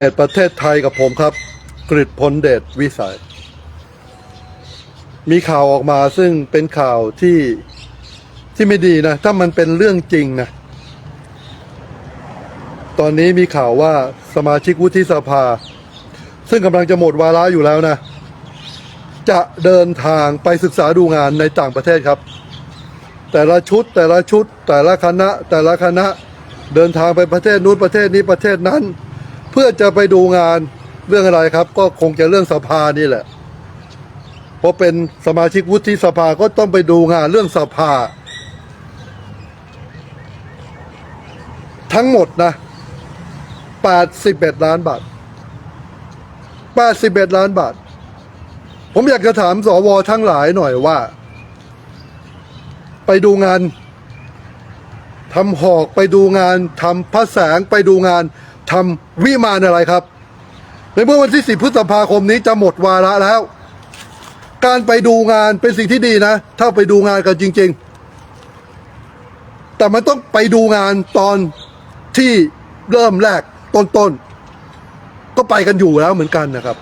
เอ็ดประเทศไทยกับผมครับ กริดพลเดชวิสัย มีข่าวออกมาซึ่งเป็นข่าวที่ที่ไม่ดีนะ ถ้ามันเป็นเรื่องจริงนะ ตอนนี้มีข่าวว่าสมาชิกวุฒิสภา ซึ่งกำลังจะหมดวาระอยู่แล้วนะ จะเดินทางไปศึกษาดูงานในต่างประเทศครับ แต่ละชุดแต่ละชุด แต่ละคณะ แต่ละคณะเดินทางไปประเทศนู้นประเทศนี้ประเทศนั้น พื่อจะไปดูงานเรื่องอะไรครับ ก็คงจะเรื่องสภานี่แหละเพราะเป็นสมาชิกวุฒิสภาก็ต้องไปดูงานเรื่องสภา ทั้งหมดนะ81ล้านบาท81ล้านบาท ผมอยากจะถามสวทั้งหลายหน่อยว่า ไปดูงานทำหอกไปดูงานทำพระแสงไปดูงาน ทำวิมานอะไรครับ ในเมื่อวันที่ 10 พฤษภาคมนี้จะหมดวาระแล้ว การไปดูงานเป็นสิ่งที่ดีนะ ถ้าไปดูงานกันจริง ๆ แต่มันต้องไปดูงานตอนที่เริ่มแรกต้นๆ ก็ไปกันอยู่แล้วเหมือนกันนะครับ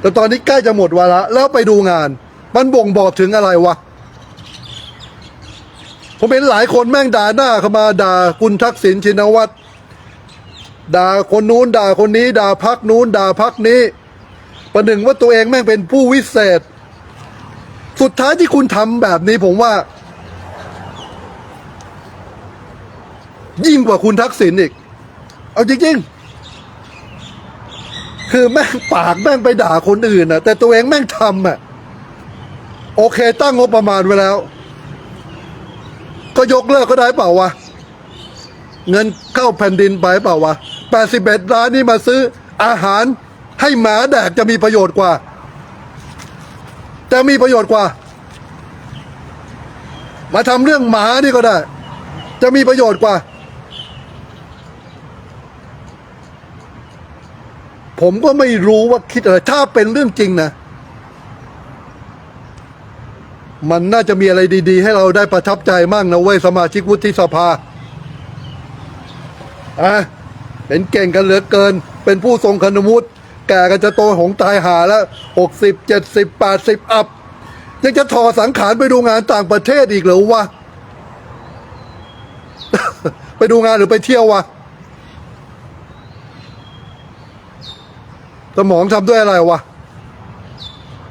แต่ตอนนี้ใกล้จะหมดวาระแล้วไปดูงาน มันบ่งบอกถึงอะไรวะผมเห็นหลายคนแม่งด่าหน้าเข้ามาด่าคุณทักษิณชินวัตร ด่าคนนู้นด่าคนนี้ ด่าพักนู้นด่าพักนี้ ประหนึ่งว่าตัวเองแม่งเป็นผู้วิเศษ สุดท้ายที่คุณทำแบบนี้ผมว่า ยิ่งกว่าคุณทักษิณอีก เอาจริงๆ คือแม่งปากแม่งไปด่าคนอื่นนะแต่ตัวเองแม่งทำอะโอเคตั้งงบประมาณไว้แล้ว ก็ยกเลิกก็ได้เปล่าวะ เงินเข้าแผ่นดินไปเปล่าวะ81ล้านนี่มาซื้ออาหารให้หมาแดกจะมีประโยชน์กว่า จะมีประโยชน์กว่า มาทำเรื่องหมานี่ก็ได้ จะมีประโยชน์กว่า ผมก็ไม่รู้ว่าคิดอะไร ถ้าเป็นเรื่องจริงนะ มันน่าจะมีอะไรดี ๆ ให้เราได้ประทับใจมั่งนะเว้ยสมาชิกวุฒิสภา อะเป็นเก่งกันเหลือเกิน เป็นผู้ทรงคุณวุฒิแก่กันจะโตหงตายหาแล้วหกสิบเจ็ดสิบแปดสิบอัพยังจะถอสังขารไปดูงานต่างประเทศอีกเหรอวะ ไปดูงานหรือไปเที่ยววะ สมองทำด้วยอะไรวะ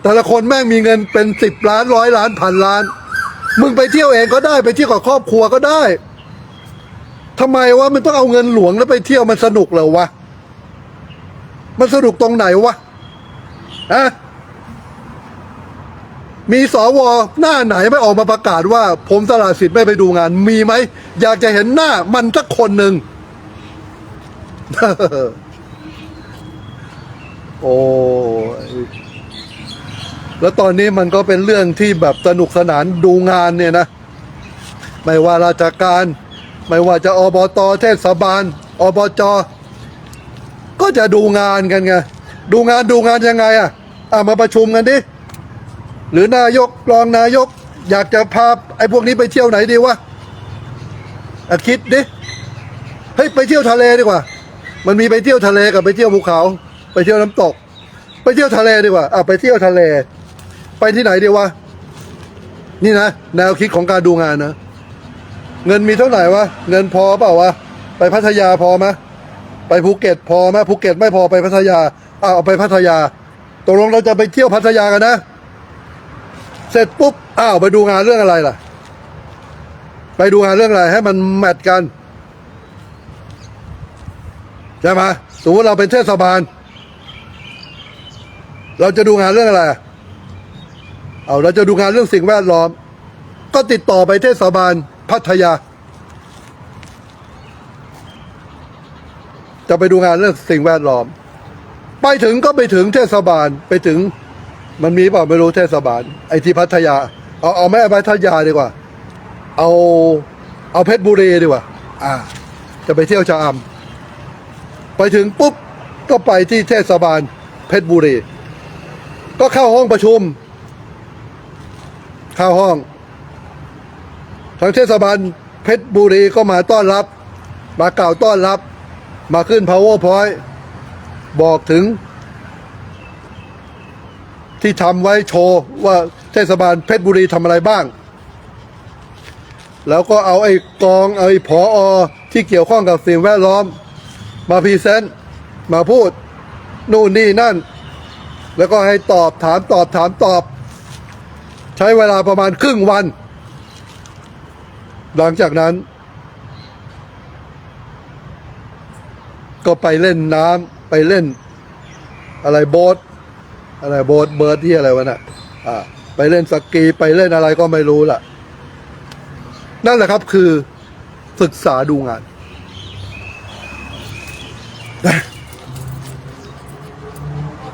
แต่ละคนแม่งมีเงินเป็นสิบล้านร้อยล้านพันล้าน มึงไปเที่ยวเองก็ได้ไปเที่ยวกับครอบครัวก็ได้ ทำไมวะมันต้องเอาเงินหลวงแล้วไปเที่ยวมันสนุกเหรอวะ มันสนุกตรงไหนวะฮะมีสวหน้าไหนไม่ออกมาประกาศว่า ผมสละสิทธิ์ไม่ไปดูงาน มีไหม อยากจะเห็นหน้ามันสักคนหนึ่ง โอ้แล้วตอนนี้มันก็เป็นเรื่องที่แบบสนุกสนานดูงานเนี่ยนะ ไม่ว่าราชการ ไม่ว่าจะอบตเทศบาลอบจก็จะดูงานกันไงดูงานดูงานยังไงอะอะมาประชุมกันดิหรือนายกรองนายก อยากจะพาไอ้พวกนี้ไปเที่ยวไหนดีวะอะคิดดิเฮ้ยไปเที่ยวทะเลดีกว่า มันมีไปเที่ยวทะเลกับไปเที่ยวภูเขา ไปเที่ยวน้ำตก ไปเที่ยวทะเลดีกว่าอะไปเที่ยวทะเล ไปที่ไหนดีวะนี่นะแนวคิดของการดูงานนะ เงินมีเท่าไหร่วะ เงินพอเปล่าวะ ไปพัทยาพอไหมไปภูเก็ตพอไหมภูเก็ตไม่พอไปพัทยาอ้าวเอาไปพัทยาตกลงเราจะไปเที่ยวพัทยากันนะ เสร็จปุ๊บอ้าวไปดูงานเรื่องอะไรล่ะ ไปดูงานเรื่องอะไรให้มันแมทกันใช่ไหมสมมติเราเป็นเทศบาล เราจะดูงานเรื่องอะไรเอาเราจะดูงานเรื่องสิ่งแวดล้อม ก็ติดต่อไปเทศบาล พัทยา จะไปดูงานเรื่องสิ่งแวดล้อม ไปถึงก็ไปถึงเทศบาลไปถึง มันมีเปล่าไม่รู้เทศบาล ไอที่พัทยา เอาเอาไม่เอาพัทยาดีกว่า เอาเอาเพชรบุรีดีกว่า อ่า จะไปเที่ยวชะอำไปถึงปุ๊บก็ไปที่เทศบาลเพชรบุรี ก็เข้าห้องประชุม เข้าห้อง ทางเทศบาลเพชรบุรีก็มาต้อนรับ มากล่าวต้อนรับ มาขึ้น powerpoint บอกถึง ที่ทำไว้โชว์ว่าเทศบาลเพชรบุรีทำอะไรบ้าง แล้วก็เอาไอ้กองเอาไอ้ผออที่เกี่ยวข้องกับสิ่งแวดล้อม มาพรีเซนต์มาพูด นู่นนี่นั่น แล้วก็ให้ตอบถามตอบถามตอบ ใช้เวลาประมาณครึ่งวัน หลังจากนั้น ก็ไปเล่นน้ำไปเล่น อะไรโบ๊ทอะไรโบ๊ทเบิร์ดที่อะไรวะน่ะอ่าไปเล่นสกีไปเล่นอะไรก็ไม่รู้ล่ะ นั่นแหละครับคือศึกษาดูงาน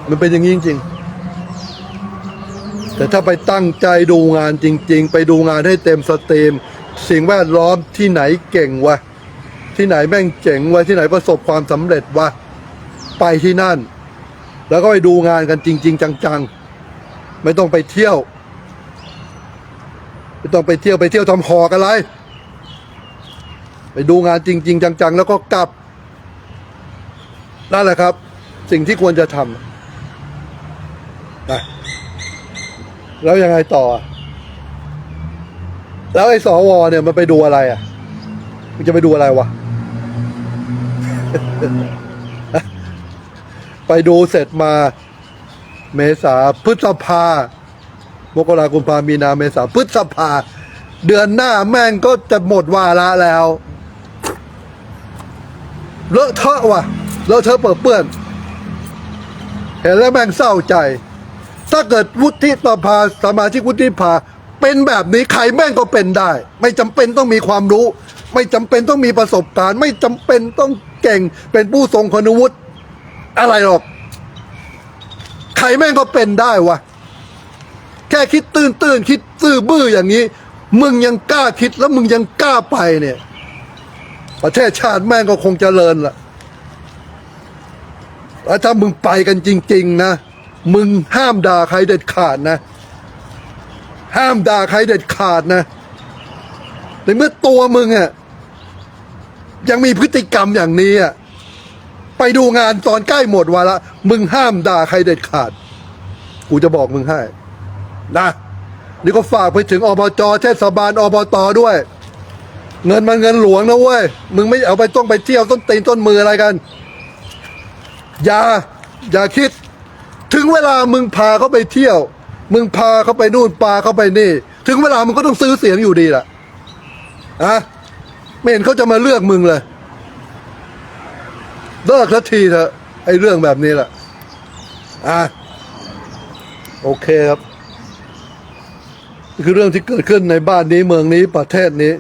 มันเป็นอย่างนี้จริง ๆ แต่ถ้าไปตั้งใจดูงานจริง ๆ ไปดูงานให้เต็มสตรีม สิ่งแวดล้อมที่ไหนเก่งวะ ที่ไหนแม่งเจ๋งวะ ที่ไหนประสบความสำเร็จวะ ไปที่นั่น แล้วก็ไปดูงานกันจริง ๆ จังๆ ไม่ต้องไปเที่ยว ไม่ต้องไปเที่ยวไปเที่ยวทำหอกอะไร ไปดูงานจริง ๆ จัง ๆ แล้วก็กลับนั่นแหละครับ สิ่งที่ควรจะทำนะแล้วยังไงต่อ แล้วไอ้สวเนี่ยมันไปดูอะไรอะ มันจะไปดูอะไรวะ ไปดูเสร็จมา เมษาพฤษภามกรากุมภามีนาเมษาพฤษภา เดือนหน้าแม่งก็จะหมดวาระแล้ว เลอะเทอะว่ะ เลอะเทอะเปื้อนเปื้อน เห็นแล้วแม่งเศร้าใจ ถ้าเกิดวุฒิสภาสมาชิกวุฒิสภา เป็นแบบนี้ใครแม่งก็เป็นได้ ไม่จำเป็นต้องมีความรู้ ไม่จำเป็นต้องมีประสบการณ์ ไม่จำเป็นต้องเก่งเป็นผู้ทรงคุณวุฒิอะไรหรอก ใครแม่งก็เป็นได้วะแค่คิดตื้นตื้นคิดซื่อบื้ออย่างนี้ มึงยังกล้าคิดแล้วมึงยังกล้าไปเนี่ย ประเทศชาติแม่งก็คงจเจริญละแล้วถ้ามึงไปกันจริง ๆ นะ มึงห้ามด่าใครเด็ดขาดนะ ห้ามด่าใครเด็ดขาดนะในเมื่อตัวมึงอะยังมีพฤติกรรมอย่างนี้อะไปดูงานตอนใกล้หมดวาระมึงห้ามด่าใครเด็ดขาด กูจะบอกมึงให้นะนี่ก็ฝากไปถึงอบจเทศบาลอบตด้วย เงินมันเงินหลวงนะเว้ย มึงไม่เอาไปต้องไปเที่ยวต้นตีนต้นมืออะไรกัน อย่า อย่าคิด ถึงเวลามึงพาเขาไปเที่ยว มึงพาเขาไปนู่นพาเขาไปนี่ ถึงเวลามึงก็ต้องซื้อเสียงอยู่ดีแหละอะไม่เห็นเขาจะมาเลือกมึงเลยเลิกสักทีเถอะไอ้เรื่องแบบนี้แหละอะโอเคครับคือเรื่องที่เกิดขึ้นในบ้านนี้เมืองนี้ประเทศนี้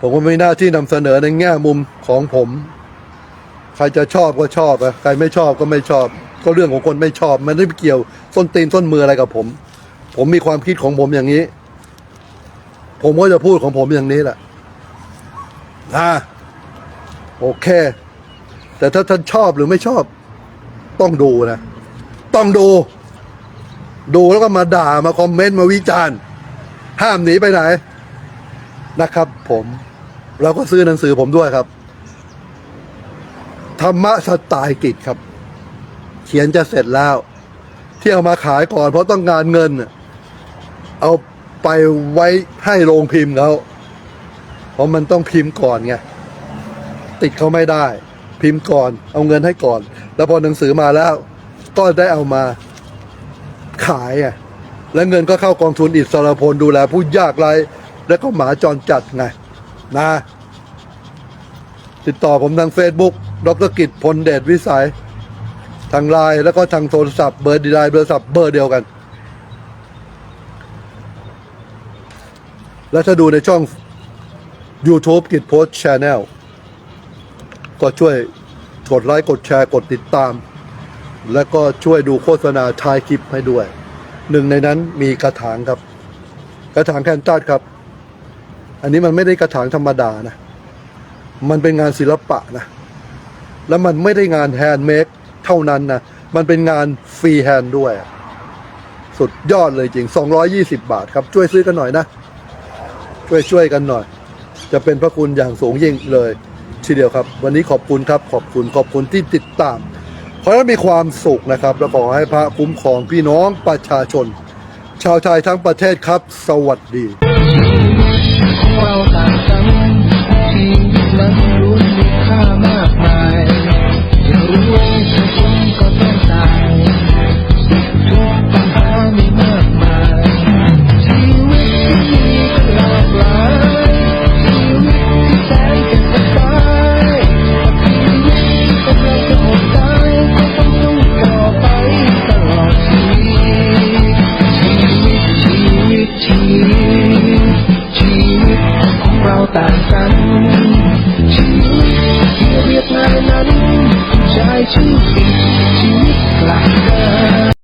ผมก็มีหน้าที่นำเสนอในแง่มุมของผม ใครจะชอบก็ชอบอะใครไม่ชอบก็ไม่ชอบ ก็เรื่องของคนไม่ชอบ มันไม่เกี่ยวส้นตีนส้นมืออะไรกับผม ผมมีความคิดของผมอย่างนี้ ผมก็จะพูดของผมอย่างนี้แหละอ่าโอเค แต่ถ้าท่านชอบหรือไม่ชอบ ต้องดูนะ ต้องดู ดูแล้วก็มาด่ามาคอมเมนต์มาวิจารณ์ ห้ามหนีไปไหนนะครับผมเราก็ซื้อหนังสือผมด้วยครับ ธรรมะสไตล์กิจครับ เขียนจะเสร็จแล้ว ที่เอามาขายก่อน เพราะต้องการเงิน เอาไปไว้ให้โรงพิมพ์เขาเพราะมันต้องพิมพ์ก่อนไงติดเขาไม่ได้ พิมพ์ก่อน เอาเงินให้ก่อน แล้วพอหนังสือมาแล้ว ก็ได้เอามาขายอะแล้วเงินก็เข้ากองทุนอิสรพลดูแลผู้ยากไร้แล้วก็หมาจรจัดไงนะ ติดต่อผมทาง Facebook ดรกิจพลเดชวิสัย ทางไลน์แล้วก็ทางโทรศัพท์เบอร์ดีไลน์เบอร์ศัพท์เบอร์เดียวกัน แล้วถ้าดูในช่อง YouTube กิจโพสช n แนลก็ช่วยกดไลค์กดแชร์กดติดตาม แล้วก็ช่วยดูโฆษณาท้ายคลิปให้ด้วย หนึ่งในนั้นมีกระถางครับ กระถางแคนตัสครับ อันนี้มันไม่ได้กระถางธรรมดานะ มันเป็นงานศิลปะนะ แล้วมันไม่ได้งานแฮนด์เมด เท่านั้นนะ มันเป็นงานฟรีแฮนด์ด้วย สุดยอดเลยจริง 220 บาทครับ ช่วยซื้อกันหน่อยนะ ช่วยช่วยกันหน่อย จะเป็นพระคุณอย่างสูงยิ่งเลย ทีเดียวครับ วันนี้ขอบคุณครับ ขอบคุณขอบคุณที่ติดตาม ขอให้มีความสุขนะครับ และขอให้พระคุ้มครองพี่น้องประชาชน ชาวไทยทั้งประเทศครับ สวัสดีเราต่างกันที่มันรู้ค่ามา